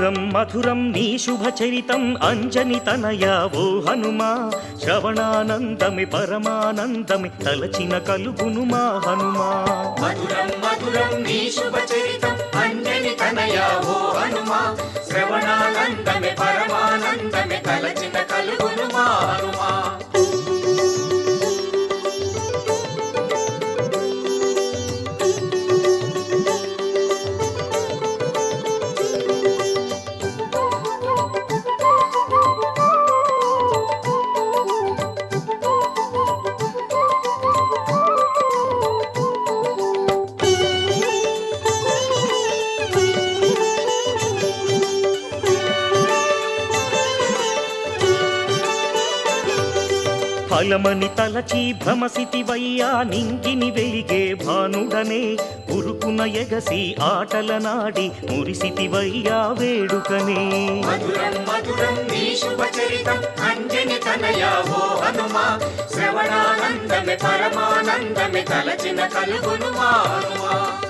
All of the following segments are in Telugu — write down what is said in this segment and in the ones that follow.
మధురం మధురం నీ శుభచరితం అంజని తనయా ఓ హనుమా. శ్రవణానందమి పరమానందమి తలచిన కలుగును మా హనుమా. మధురం మధురం నీ శుభచరితం అంజని తనయా ఓ హనుమా. శ్రవణానందమి పరమానందమి తలచిన కలుగును మా హనుమా. కాలమని తలచి భ్రమసితివయ్యా నింగిని వెలిగే భానుడనే. ఉరుకున ఎగసి ఆటల నాడి మురిసితివయ్యా వేడుకనే. మధురం మధురం నీ శుభచరితం అంజని తనయా ఓ హనుమా. శ్రవణానందమే పరమానందమే కలచిన కలుగును మా హనుమా.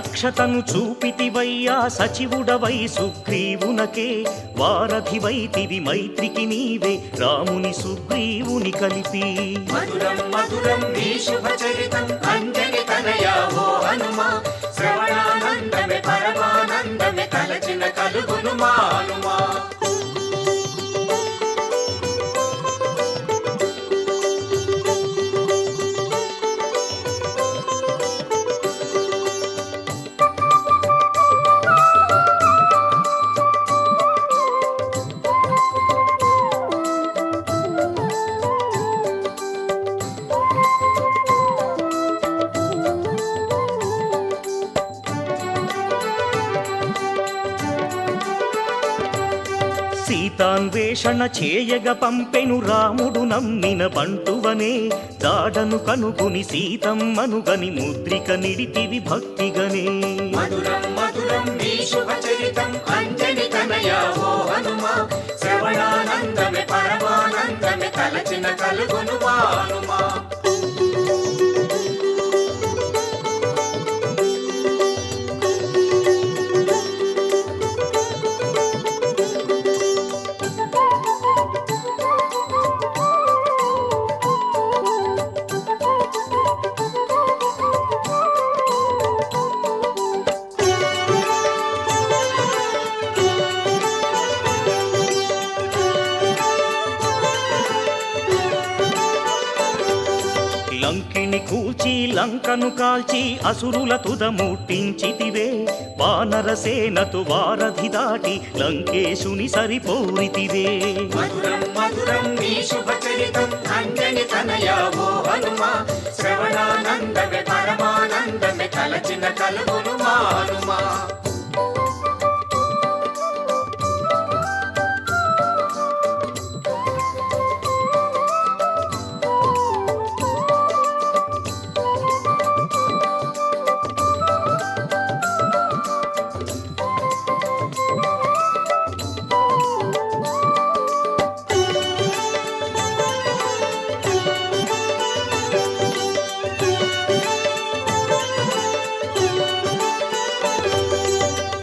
దక్షతను చూపితివయ్యా సచివుడవై సుగ్రీవునకే వారధివైతివి మైత్రికి నీవే రాముని సుగ్రీవుని కలిపి. మధురం మధురం నీ శుభచరిత సీతాన్వేషణ చేయగ పంపెను రాముడు నమ్మిన పంటువనే దాడను కనుగొని సీతమ్మనుగని ముద్రిక నిడితివి భక్తిగనే. మధురం మధురం నీ శుభచరితం అంజని తనయా ఓ హనుమా. శ్రవణానందమే పరమానందమే కలచిన కలుగును మా హనుమా. లంకను కాల్చి అసురుల తుద ముట్టించితివే వానర సేనతు వారధి దాటి లంకేశుని సరిపోరితివే. మధురం మధురం నీ శుభచరితం. అంజని తనయా ఓ హనుమా. శ్రవణానందమే పరమానందమే కలచిన కలుగును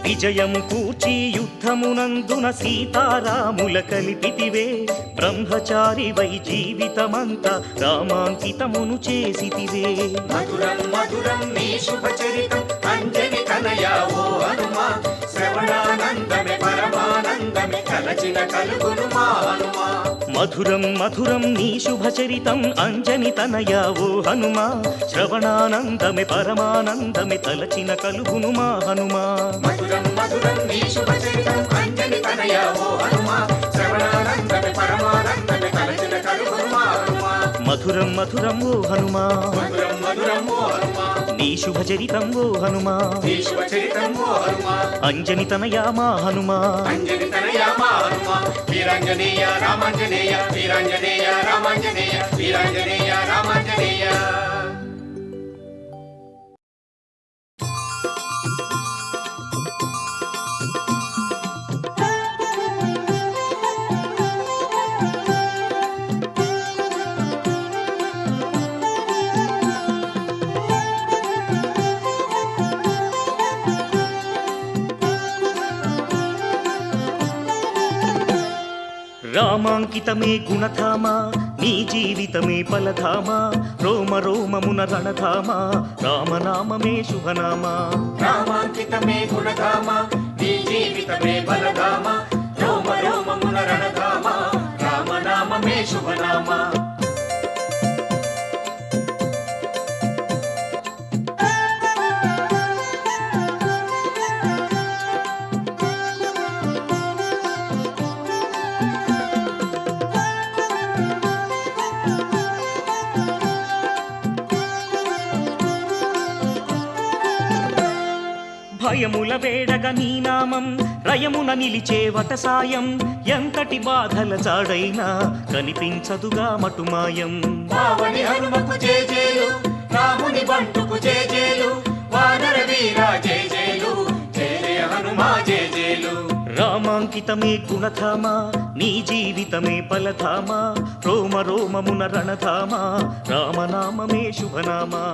విజయము కూర్చి యుద్ధమునందున సీతారాముల కలిపితివే. బ్రహ్మచారి వై జీవితమంతా రామాంకితమును చేసితివే. మధురం మధురం నీ శుభచరితం. అంజని తనయా ఓ హనుమా. శ్రవణానందమే పరమానందమే కలచిన కలుగు మధురం మధురం నీ శుభచరితం. అంజని తనయా ఓ హనుమా. శ్రవణానందమే పరమానందమే తలచిన కలుగును మా హనుమా. మధురం మధురం నీ శుభచరితం. అంజని తనయా ఓ హనుమా. శ్రవణానందమే పరమానందమే కలచిన కలుగును మా హనుమా. మధురం మధురం ఓ హనుమా. మధురం మధురం ఓ హనుమా. నీ శుభచరితం ఓ హనుమా. అంజని తనయా మా హనుమా. అంజని తనయా మా హనుమా. వీరాంజనేయ రామాంజనేయ వీరాంజనేయ రామాంజనేయ వీరాంజనేయ రామాంజనేయ. రామాంకితమే గుణధామా నీ జీవితమే ఫలధామా రోమ రోమమున రణధామా రామనామమే శుభనామా. రామాంకితమే గుణధామ నీ జీవితమే బలధామ రోమ రోమమున రణధామ రామనామమే శుభనామ. భయముల వేడగ నీ నామం రయమున నిలిచే వటసాయం ఎంతటి బాధల చాడైనా కనిపించదుగా మటుమాయం పావని హనుమకు జేజేలు రాముని బంటుకు జేజేలు వానర వీర జేజేలు జయ హనుమా జేజేలు రామాంకితమే గుణధామా నీ జీవితమే ఫలధామా రోమ రోమమున రణధామా రామనామమే శుభనామా.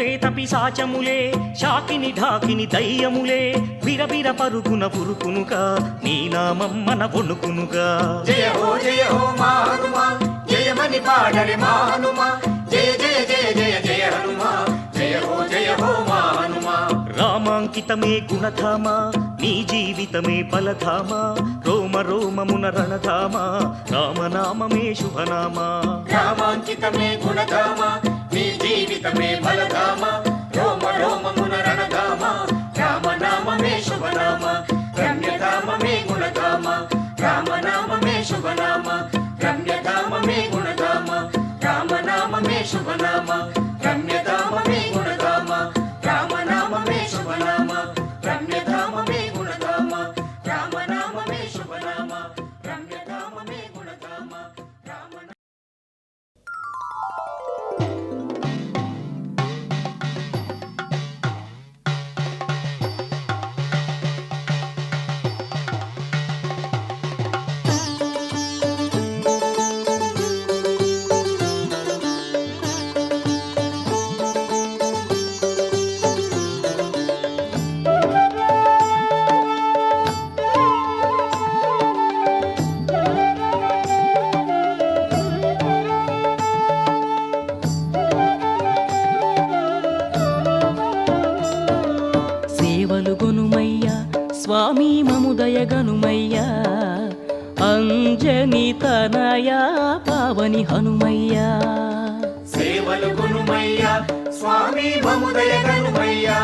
ప్రేత పిశాచములే శాకిని ఢాకిని దయ్యములే విరవిర పరుగున పురుకునుగా నీ నామం మన వణుకునుగా. జయ హో జయ హో మా హనుమా జయమని పాడరి మా హనుమా జయ జయ జయ జయ జయ హనుమా జయ హో జయ హో మా హనుమా రామాంకితమే గుణధామా నీ జీవితమే ఫలధామా రోమ రోమమున రణధామా రామనామమే శుభనామా. రామాంకితమే గుణధామ నీ జీవితమే బలధామ రోమ రోమమున రణధామ రామనామమే శుభనామ. రమ్యధామమే గుణధామ. రామనామమే శుభనామ. రమ్యధామమే గుణధామ. రామనామమే శుభనామ. పావని హనుమయ్యా సేవలు గునుమయ్యా స్వామి మముదయ గనుమయ్యా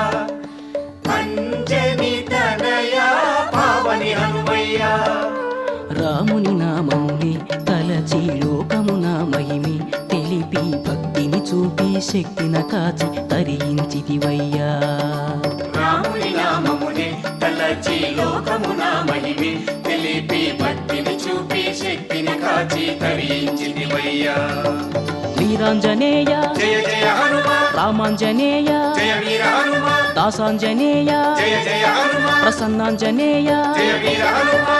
అంజని తనయా పావని హనుమయ్యా. రాముని నామముని తలచి లోకమున మహిమి తెలిపి భక్తిని చూపి శక్తిన కాచి తరించితివయ్యా రాముని నామమునే తలచి లోకమున మహిమి తెలిపి భక్తిని చూపి కాచి వీరాంజనేయ జయ జయ హనుమా రామాంజనేయ జయ వీర హనుమా దాసాంజనేయ జయ జయ హనుమా ప్రసన్నాంజనేయ. జయ వీర హనుమా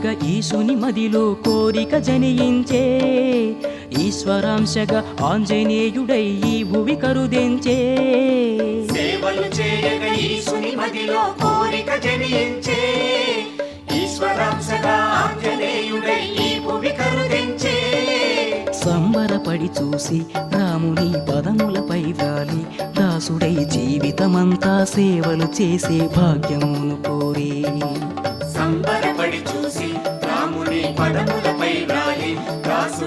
చేయగ ఈశుని మదిలో కోరిక జనియించే ఈశ్వరాంశగా ఆంజనేయుడై ఈ భువి కరుదెంచే. సేవలు చేయగ ఈశుని మదిలో కోరిక జనించే. ఈశ్వరాంశగా ఆంజనేయుడై ఈ భువి కరుదించే. సంబరపడి చూసి రాముని పదములపై వ్రాలి. దాసుడై జీవితమంతా సేవలు చేసే భాగ్యమును కోరే.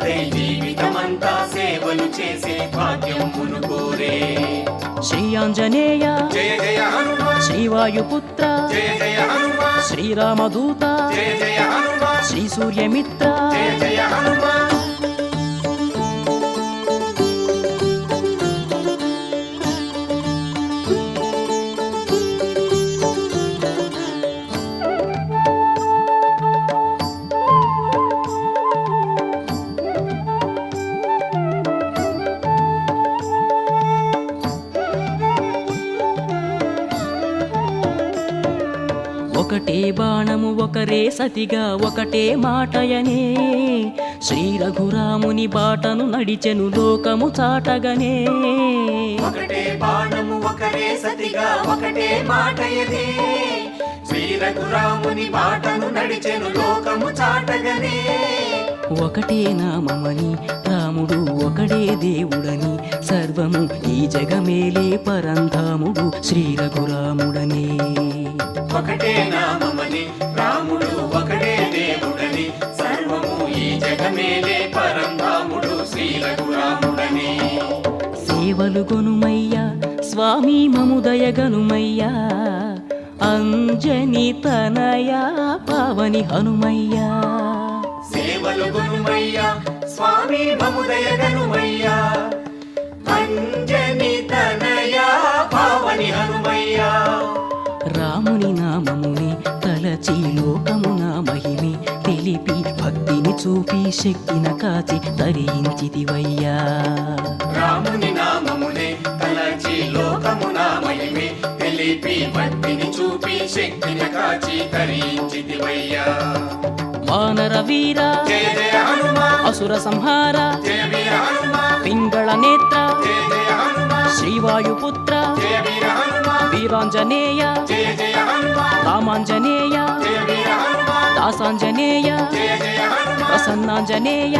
జీవితమంతా సేవలు చేసే భాగ్యమును కోరే శ్రీ ఆంజనేయ జయ జయ హనుమా శ్రీవాయుపుత్ర జయ జయ హనుమా శ్రీరామదూత జయ జయ హనుమా శ్రీ సూర్యమిత్ర. జయ జయ హనుమా ఒకటే బాణము ఒకరే సతిగా ఒకటే మాటయనే. శ్రీ రఘురాముని బాటను నడిచెను లోకము చాటగనే. ఒకటే బాణము ఒకరే సతిగా ఒకటే మాటయనే. శ్రీ రఘురాముని బాటను నడిచెను లోకము చాటగనే. ఒకటే నామమని రాముడు ఒకడే దేవుడని. సర్వము ఈ జగమేలే పరంధాముడు శ్రీ రఘురాముడనే ఒకటే నామమని రాముడు ఒకడే దేవుడని సర్వము ఈ జగమేలే పరంధాముడు శ్రీ రఘురాముడని సేవలు గొనుమయ్యా స్వామి మముదయ గనుమయ్యా అంజని తనయా పావని హనుమయ్యా. సేవలు గునుమయ్యా స్వామి మముదయ గనుమయ్యా అంజని తనయా పావని హనుమయ్యా. రాముని నామముని తలచి లోకమున మహిమి తెలిపి భక్తిని చూపి శక్తిన కాచి తరించితివయ్యా. రాముని నామమునే తలచి లోకమున మహిమే తెలిపి భక్తిని చూపి శక్తిని కాచి తరించితివయ్యా. వానర వీర జయ జయ హనుమా అసుర సంహార పింగళ నేత్ర జయ జయ హనుమా శ్రీవాయుపుత్ర వీరాంజనేయ రామాంజనేయ దాసాంజనేయ ప్రసన్నాంజనేయ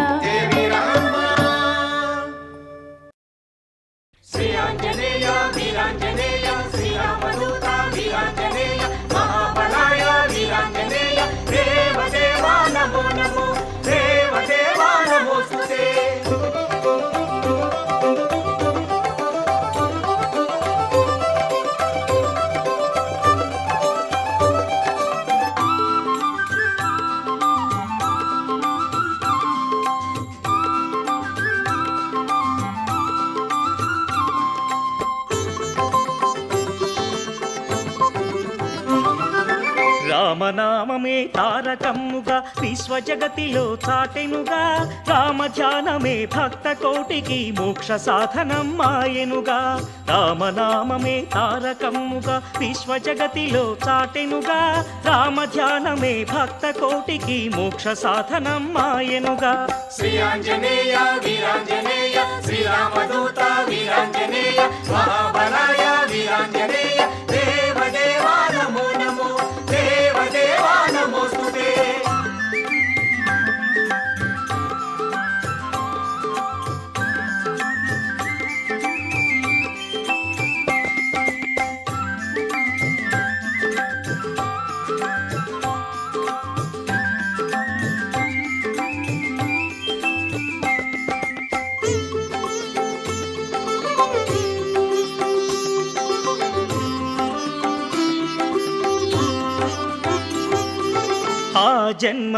రామనామమే తారకమ్ముగా విశ్వజగతిలో చాటెనుగా రామధ్యానమే భక్త కోటికి మోక్ష సాధనం మాయెనుగా. రామనామమే తారకమ్ముగా విశ్వజగతిలో చాటెనుగా రామధ్యానమే భక్త కోటికి మోక్ష సాధనం మాయెనుగా. శ్రీ ఆంజనేయ వీరాంజనేయ శ్రీరామదూత వీరాంజనేయ మహాబలాయ వీరాంజనేయ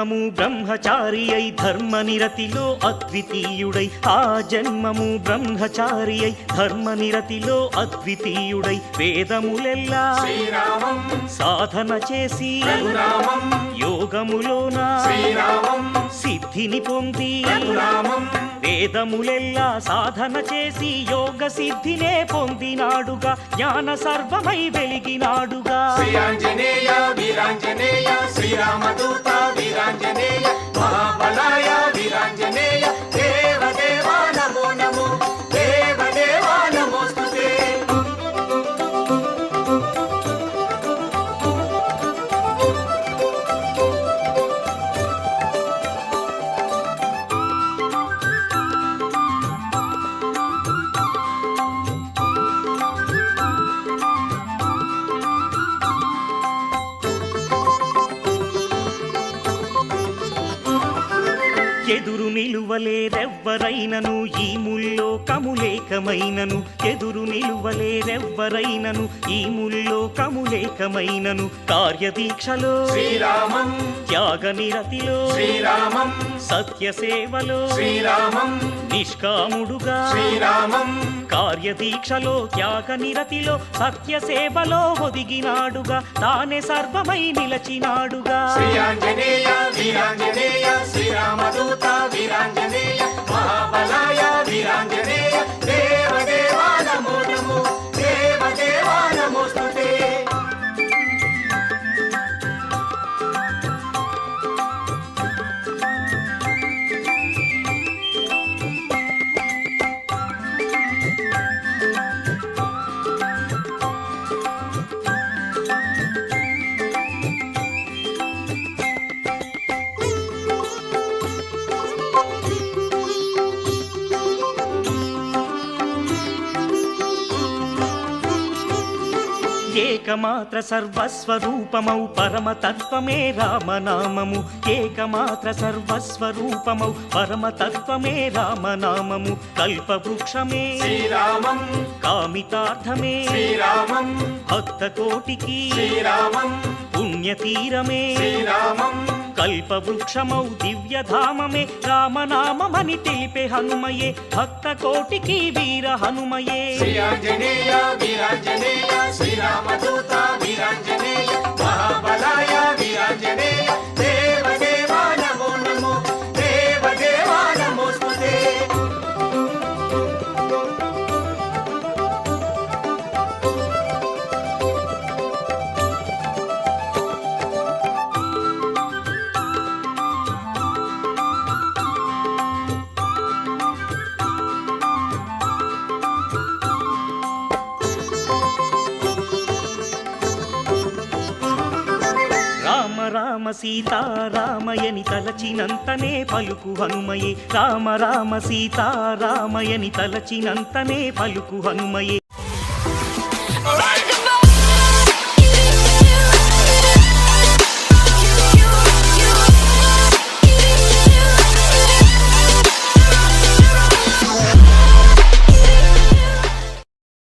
జన్మము బ్రహ్మచారి అయి ధర్మ నిరతిలో అద్వితీయుడై. ఆ జన్మము బ్రహ్మచారి అయి ధర్మ నిరతిలో అద్వితీయుడై. వేదములెల్లా సాధన చేసి యోగములోన సిద్ధిని పొంది వేదములెల్లా సాధన చేసి యోగ సిద్ధినే పొందినాడుగా జ్ఞాన సర్వమై వెలిగినాడుగా. శ్రీ ఆంజనేయ వీరాంజనేయ శ్రీరామదూత వీరాంజనేయ మహాబలాయ వీరాంజనేయ నిలువలేరెవ్వరైనను ఈ ముల్లో కములేకమైనను ఎదురు నిలువలేరెవ్వరైనను ఈ ముల్లో కములేకమైనను కార్యదీక్షలో శ్రీరామం త్యాగ నిరతిలో శ్రీరామం సత్య సేవలో శ్రీరామం నిష్కాముడుగా శ్రీరామం. కార్యదీక్షలో త్యాగ నిరతిలో సత్య సేవలో ఒదిగినాడుగా తానే సర్వమై నిలచినాడుగా. శ్రీ ఆంజనేయ వీరాంజనేయ శ్రీరామదూత వీరాంజనేయ. మహాబలాయ వీరాంజనేయ ఏకమాత్ర సర్వస్వరూపమౌ పరమతత్వమే రామనామము. ఏకమాత్ర సర్వస్వరూపమౌ పరమతత్వమే రామనామము. కల్పవృక్షమే శ్రీరామం కామితార్థమే శ్రీరామం భక్త కోటికి శ్రీరామం పుణ్యతీరమే శ్రీరామం కల్పవృక్షమౌ దివ్యధామమే రామనామమని తెలిపే హనుమయే భక్త కోటికి వీర హనుమయే. శ్రీ వీరాంజనేయ శ్రీరామదూత వీరాంజనేయ మహాబలాయ వీరాంజనేయ సీతారామయని తలచినంతనే పలుకు హనుమయే. రామ రామ సీతారామయని తలచినంతనే పలుకు హనుమయే.